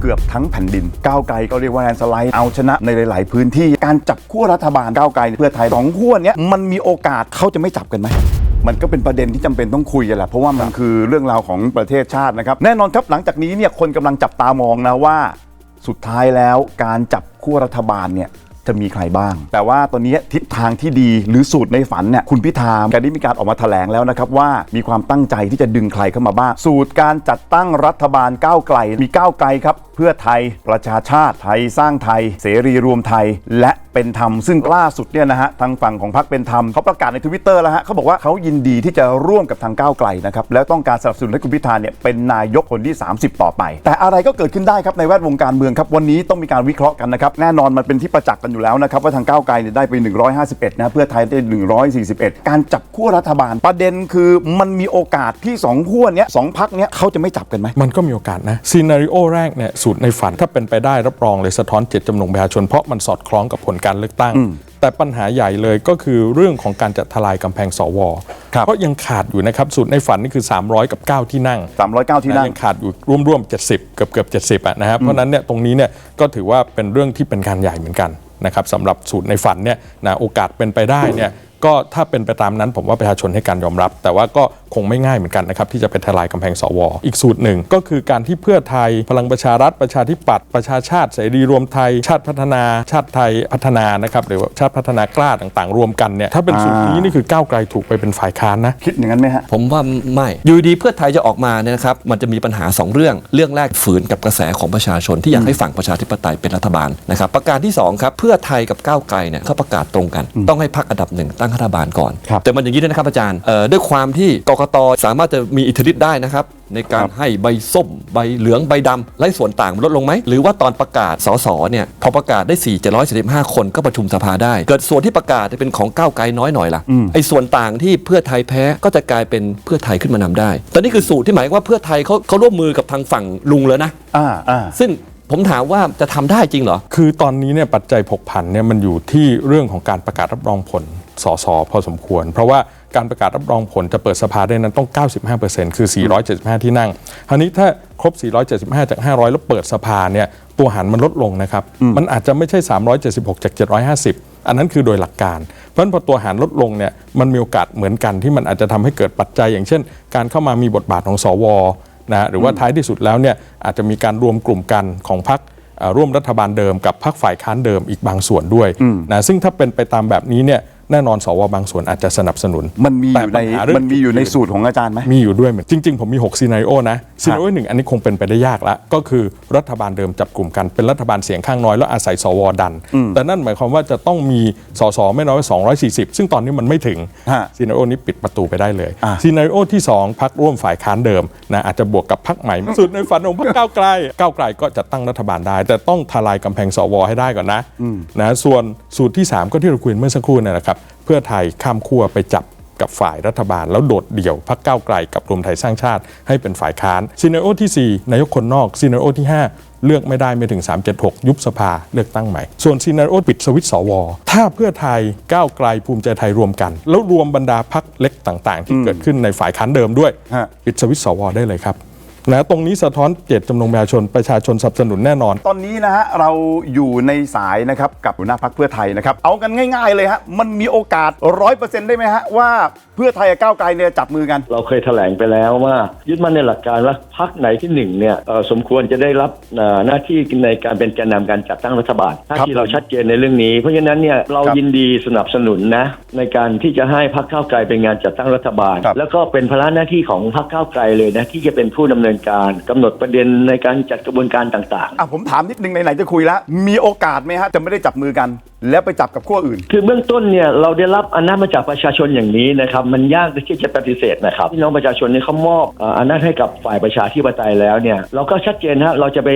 เกือบทั้งแผ่นดิน ก้าวไกลก็เรียกว่าแลนสไลด์เอาชนะในหลาย ๆ พื้นที่การจับขั้วรัฐบาลก้าวไกลเพื่อไทยสองขั้วเนี้ยมันมีโอกาสเขาจะไม่จับกันไหมมันก็เป็นประเด็นที่จำเป็นต้องคุยกันแหละเพราะว่ามันคือเรื่องราวของประเทศชาตินะครับ แน่นอนครับหลังจากนี้เนี่ยคนกำลังจับตามองนะว่าสุดท้ายแล้วการจับขั้วรัฐบาลเนี่ยจะมีใครบ้าง แต่ว่าตอนนี้ทิศทางที่ดีหรือสูตรในฝันเนี่ยคุณพิธาแกได้มีการออกมาแถลงแล้วนะครับว่ามีความตั้งใจที่จะดึงใครเข้ามาบ้าง สูตรการจัดตั้งรัฐบาลก้าวไกลมีก้าวไกลครับ พื่อไทยประชาชาติไทยสร้างไทย เสรีรวมไทย และเป็นธรรม ซึ่งล่าสุดเนี่ยนะฮะทางฝั่งของพรรคเป็นธรรมเขาประกาศในทวิตเตอร์แล้วฮะเขาบอกว่าเขายินดีที่จะร่วมกับทางก้าวไกลนะครับแล้วต้องการสนับสนุนให้คุณพิธาเนี่ยเป็นนายกคนที่ 30 ต่อไป แต่อะไรก็เกิดขึ้นได้ครับในแวดวงการเมืองครับวันนี้ต้องมีการวิเคราะห์กันนะครับแน่นอนมันเป็นที่ประจักษ์กันอยู่แล้วนะครับว่าทางก้าวไกลเนี่ยได้ไป 151นะเพื่อไทยได้ 141 การจับขั้วรัฐบาล ประเด็นคือมันมีโอกาสที่สองขั้วเนี้ยสองพักเนี้ยเขาจะไม่จับกันไหมมันก็มีโอกาสนะซีนารีโอแรกเนี่ยสูตรในฝันถ้าเป็นไปได้รับรองเลยสะท้อนเจตจำนงประชาชนเพราะมันสอดคล้องกับผลการเลือกตั้ง แต่ปัญหาใหญ่เลยก็คือเรื่องของการจะทลายกำแพงสวครับเพราะยังขาดอยู่นะครับสูตรในฝันนี่คือ 300 กับ 9 ที่นั่ง 309 ที่นั่งยังขาดอยู่ร่วมๆ70เกือบเกือบ70อะนะครับเพราะฉะนั้นเนี่ยตรงนี้เนี่ยก็ถือว่าเป็นเรื่องที่เป็นการใหญ่เหมือนกันนะครับสำหรับสูตรในฝันเนี่ยนะโอกาสเป็นไปได้เนี่ย ก็ถ้าเป็นไปตามนั้นผมว่าประชาชนให้การยอมรับ แต่ว่าก็คงไม่ง่ายเหมือนกันนะครับที่จะไปทลายกำแพงสวอีกสูตรหนึ่ง ก็คือการที่เพื่อไทยพลังประชารัฐประชาธิปัตย์ประชาชาติเสรีรวมไทย ชาติพัฒนา ชาติไทยพัฒนานะครับหรือว่าชาติพัฒนากล้าต่างๆ รวมกันเนี่ยถ้าเป็นสูตรนี้นี่คือก้าวไกลถูกไปเป็นฝ่ายค้านนะคิดอย่างนั้นไหมฮะผมว่าไม่อยู่ดีเพื่อไทยจะออกมาเนี่ยนะครับมันจะมีปัญหา 2 เรื่องเรื่องแรกฝืนกับกระแสของประชาชนที่อยากให้ฝั่งประชาธิปไตยเป็นรัฐบาลนะครับประการที่2ครับเพื่อไทยกับก้าวไกลเนี่ยเขาประกาศตรงกัน ต้องให้พักอันดับหนึ่งตั้งรัฐบาลก่อนครับแต่มันอย่างนี้ด้วยนะครับอาจารย์เอ่อด้วยความที่กกตสามารถจะมีอิทธิฤทธิ์ได้นะครับในการให้ใบส้ม ใบเหลืองใบดำไล่ส่วนต่างมันลดลงไหม หรือว่าตอนประกาศสสเนี่ยพอประกาศได้ 4 745 คนก็ประชุมสภาได้ เกิดส่วนที่ประกาศจะเป็นของก้าวไกลน้อยหน่อยล่ะไอ้ส่วนต่างที่เพื่อไทยแพ้ก็จะกลายเป็นเพื่อไทยขึ้นมานำได้ ตอนนี้คือสูตรที่หมายว่าเพื่อไทยเขาเขาร่วมมือกับทางฝั่งลุงแล้วนะอ่าอ่าซึ่งผมถามว่าจะทำได้จริงเหรอ คือตอนนี้เนี่ยปัจจัยผกผันเนี่ยมันอยู่ที่เรื่องของการประกาศรับรองผล สสพอสมควร เพราะว่าการประกาศรับรองผลจะเปิดสภาได้นั้นต้อง 95%คือ 475 ที่นั่งคราวนี้ถ้าครบ 475 จาก 500 แล้วเปิดสภาเนี่ยตัวหารมันลดลงนะครับ มันอาจจะไม่ใช่ 376 จาก 750 อันนั้นคือโดยหลักการ เพราะฉะนั้นพอตัวหารลดลงเนี่ยมันมีโอกาสเหมือนกันที่มันอาจจะทำให้เกิดปัจจัย อย่างเช่น การเข้ามามีบทบาทของสวนะหรือว่าท้ายที่สุดแล้วเนี่ยอาจจะมีการรวมกลุ่มกันของพรรคเอ่อร่วมรัฐบาลเดิมกับพรรคฝ่ายค้านเดิมอีกบางส่วนด้วยนะซึ่งถ้าเป็นไปตามแบบนี้เนี่ย แน่นอนสวบางส่วนอาจจะสนับสนุน มันมีอยู่ในแต่ปัญหาเรื่องมันมีอยู่ในสูตรของอาจารย์ไหมมีอยู่ด้วยเหมือนจริง ๆ ผมมี6ซีนารีโอนะซีนารีโอหนึ่งอันนี้คงเป็นไปได้ยากละก็คือรัฐบาลเดิมจับกลุ่มกันเป็นรัฐบาลเสียงข้างน้อยแล้วอาศัยสวดัน แต่นั่นหมายความว่าจะต้องมีสสไม่น้อยกว่า240 ซึ่งตอนนี้มันไม่ถึงฮะซีนารีโอนี้ปิดประตูไปได้เลยอะซีนารีโอที่ 2พักร่วมฝ่ายค้านเดิมนะอาจจะบวกกับพักใหม่สุดในฝันของพรรคก้าวไกลก้าวไกลก็จะตั้งรัฐบาลได้ แต่ต้องทลายกำแพงสวให้ได้ก่อนนะนะส่วนสูตรที่ 3 ก็ที่เราคุยเมื่อสักครู่นั่นแหละครับเพื่อไทยข้ามขั้วไปจับกับฝ่ายรัฐบาล แล้วโดดเดี่ยวพักก้าวไกลกับรวมไทยสร้างชาติ ให้เป็นฝ่ายค้านซีนารีโอที่ 4 นายกคนนอกซีนารีโอที่ 5 เลือกไม่ได้ไม่ถึง 376 ยุบสภาเลือกตั้งใหม่ ส่วนซีนารีโอปิดสวิตช์สว ถ้าเพื่อไทยก้าวไกลภูมิใจไทยรวมกัน แล้วรวมบรรดาพักเล็กต่างๆ ที่เกิดขึ้นในฝ่ายค้านเดิมด้วยฮะปิดสวิตช์สวได้เลยครับ นะตรงนี้สะท้อนเจตจำนงประชาชนประชาชนสนับสนุนแน่นอน ตอนนี้นะฮะเราอยู่ในสายนะครับกับหัวหน้าพักเพื่อไทยนะครับเอากันง่ายๆเลยฮะมันมีโอกาสร้อยเปอร์เซ็นต์ได้ไหมฮะว่าเพื่อไทยกับก้าวไกลเนี่ยจับมือกัน เราเคยแถลงไปแล้วว่า ยึดมั่นในหลักการว่าพักไหนที่หนึ่งเนี่ยเอ่อสมควรจะได้รับเอ่อหน้าที่ในการเป็นแกนนำการจัดตั้งรัฐบาลหน้าที่เราชัดเจนในเรื่องนี้ เพราะฉะนั้นเนี่ยเราครับยินดีสนับสนุนนะในการที่จะให้พักก้าวไกลเป็นงานจัดตั้งรัฐบาล ครับ แล้วก็เป็นภาระหน้าที่ของพักก้าวไกลเลยนะที่จะเป็นผู้ดำเนินการกำหนดประเด็นในการจัดกระบวนการต่างๆอะผมถามนิดนึงไหนๆจะคุยแล้ว มีโอกาสไหมฮะจะไม่ได้จับมือกันแล้วไปจับกับขั้วอื่น คือเบื้องต้นเนี่ยเราได้รับอำนาจมาจากประชาชนอย่างนี้นะครับมันยากที่จะปฏิเสธนะครับพี่น้องประชาชนเนี่ยเขามอบเอ่ออำนาจให้กับฝ่ายประชาธิปไตยแล้วเนี่ยเราก็ชัดเจนนะเราจะไป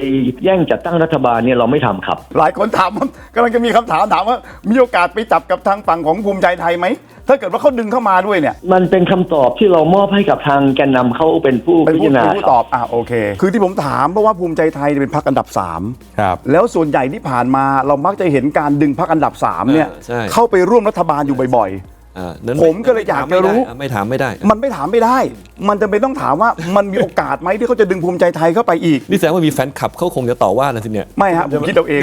แย่งจัดตั้งรัฐบาลเนี่ยเราไม่ทำครับ หลายคนถามว่ากำลังจะมีคำถามถามว่า มีโอกาสไปจับกับทางฝั่งของภูมิใจไทยไหมถ้าเกิดว่าเขาดึงเข้ามาด้วยเนี่ย มันเป็นคำตอบที่เรามอบให้กับทางแกนนำเขาเป็นผู้เป็นพิผู้จารณาเป็นผู้ตอบอะโอเค คือที่ผมถามเพราะว่าภูมิใจไทยเนี่ยเป็นพรรคอันดับสามครับแล้วส่วนใหญ่ที่ผ่านมาเรามักจะเห็นการดึงพรรคอันดับสามเนี่ยเออใช่ เข้าไปร่วมรัฐบาลอยู่บ่อย อ่านั้นผมก็เลยอยากจะรู้ไม่ถามไม่ได้ มันไม่ถามไม่ได้ มันจะเป็นต้องถามว่ามันมีโอกาสไหมที่เขาจะดึงภูมิใจไทยเข้าไปอีก นี่แสดงว่ามีแฟนคลับเขาคงจะต่อว่านะทีเนี่ยไม่ฮะผมคิดเอาเอง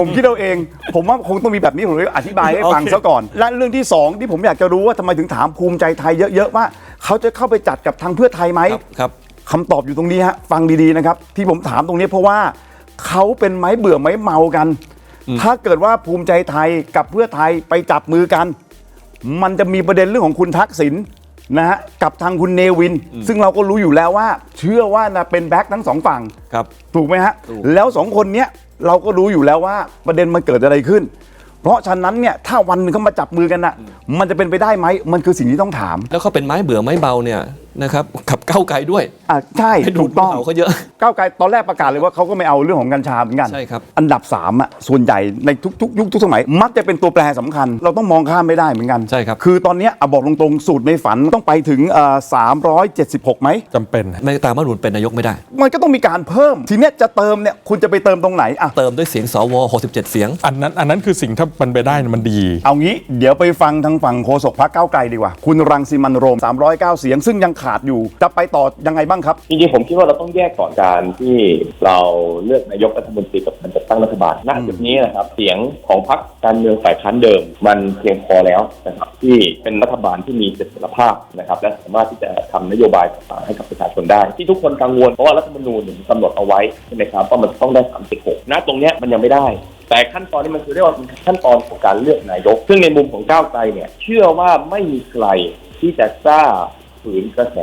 ผมคิดเอาเอง ผมว่าคงต้องมีแบบนี้ผมเลยอธิบายให้ฟังโอเคซะก่อน และเรื่องที่สองที่ผมอยากจะรู้ว่าทำไมถึงถามภูมิใจไทยเยอะๆว่าเขาจะเข้าไปจัดกับทางเพื่อไทยไหมครับครับ คำตอบอยู่ตรงนี้ฮะฟังดีๆนะครับ ที่ผมถามตรงนี้เพราะว่าเขาเป็นไม้เบื่อไม้เมากัน ถ้าเกิดว่าภูมิใจไทยกับเพื่อไทยไปจับมือกัน มันจะมีประเด็นเรื่องของคุณทักษิณนะฮะกับทางคุณเนวิน ซึ่งเราก็รู้อยู่แล้วว่า เชื่อว่านะเป็นแบ็คทั้งสองฝั่งครับถูกไหมฮะถูกแล้วสองคนเนี้ยเราก็รู้อยู่แล้วว่าประเด็นมันเกิดอะไรขึ้น เพราะฉะนั้นเนี่ยถ้าวันหนึงเขามาจับมือกันน่ะ มันจะเป็นไปได้ไหมมันคือสิ่งที่ต้องถาม แล้วเขาเป็นไม้เบื่อไม้เบาเนี่ย นะครับขับก้าวไกลด้วยอะใช่ให้ดูถูดกต้องเขาเขาเยอะ ก้าวไกลตอนแรกประกาศเลยว่าเขาก็ไม่เอาเรื่องของกัญชาเหมือนกันใช่ครับ อันดับ3อะส่วนใหญ่ในทุกๆยุคทุกสมัย มักจะเป็นตัวแปรสำคัญ เราต้องมองข้ามไม่ได้เหมือนกันใช่ครับ คือตอนเนี้ยอะบอกตรงๆสูตรในฝันต้องไปถึงเอ่อ376ไหม จำเป็นในตามรัฐธรรมนูญเป็นนายกไม่ได้ มันก็ต้องมีการเพิ่ม ทีเนี้ยจะเติมเนี่ยคุณจะไปเติมตรงไหนอะเติมด้วยเสียงสว67 เสียง อันนั้นอันนั้นคือสิ่งถ้ามันไปได้เนี่ยมันดี เอางี้เดี๋ยวไปฟังทางฝั่งโฆษกพรรคก้าวไกลดีกว่า คุณรังสิมันต์โรม 309 เสียง ซึ่งยังขาดอยู่ จะไปต่อยังไงบ้างครับ จริงๆผมคิดว่าเราต้องแยกก่อนการที่เราเลือกนายกรัฐมนตรีกับการจัดตั้งรัฐบาลณจุดนี้นะครับ เสียงของพรรคการเมืองฝ่ายค้านเดิม มันเพียงพอแล้วนะครับที่เป็นรัฐบาลที่มีเสถียรภาพนะครับ และสามารถที่จะทำนโยบายต่างๆให้กับประชาชนได้ ที่ทุกคนกังวลเพราะว่ารัฐธรรมนูญเนี่ยมันกำหนดเอาไว้ใช่ไหมครับว่ามันต้องได้ 36ณตรงนี้มันยังไม่ได้แต่ขั้นตอนนี้มันคือเรียกว่าขั้นตอนของการเลือกนายก ซึ่งในมุมของก้าวไกลเนี่ย เชื่อว่าไม่มีใครที่จะกล้า ฝืนกระแส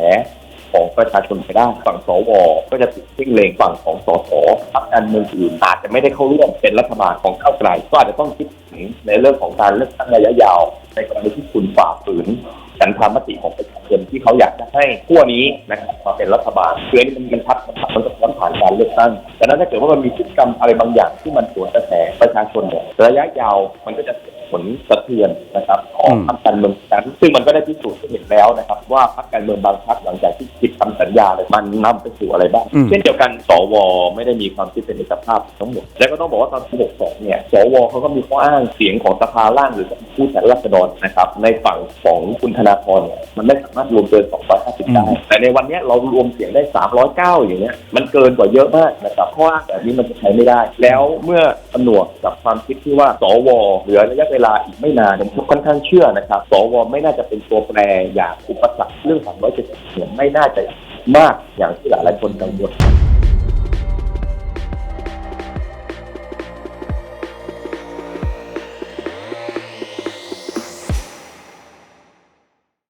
ของประชาชนไปได้ฝั่งสวก็จะถูกเพ่งเลงฝั่งของสสพรรคการเมืองอื่นอาจจะไม่ได้เข้าร่วมเป็นรัฐบาลของก้าวไกลก็อาจจะต้องคิดถึงในเรื่องของการเลือกตั้งระยะยาว ในกรณีที่คุณฝ่าฝืนฉันทามติของประชาชนที่เขาอยากจะให้ขั้วนี้นะครับมาเป็นรัฐบาลคืออันนี้มันมันชัดมันชัดมันต้องผ่านการเลือกตั้งดังนั้นถ้าเกิดว่ามันมีพฤติกรรมอะไรบางอย่างที่มันสวนกระแสประชาชนเนี่ยระยะยาวมันก็จะเกิด ผลสะเทือนนะครับของอืมพรรคการเมืองนั้น ซึ่งมันก็ได้พิสูจน์ให้เห็นแล้วนะครับ ว่าพรรคการเมืองบางพรรคหลังจากที่ผิด คำสัญญาเลยมันนำไปสู่อะไรบ้างอืมเช่นเดียวกันสวไม่ได้มีความคิดเป็นเอกภาพทั้งหมด แล้วก็ต้องบอกว่าตอนปี62เนี่ยสวเขาก็มีข้ออ้างเสียงของสภาล่างหรือผู้แทนราษฎรนะครับ ในฝั่งของคุณธนาธรเนี่ยมันไม่สามารถรวมเกิน 250 ได้ แต่ในวันเนี้ยเรารวมเสียงได้ 309 อย่างเงี้ยมันเกินกว่าเยอะมากนะครับข้ออ้างแบบนี้มันจะใช้ไม่ได้ แล้วเมื่อผนวกกับความคิดที่ว่าสวเหลือระยะเวลาอีกไม่นานผมค่อนข้างเชื่อนะครับสวไม่น่าจะเป็นตัวแปรอย่างอุปสรรคเรื่อง370เสียงไม่น่าจะ มากอย่างที่หลายคนกังวล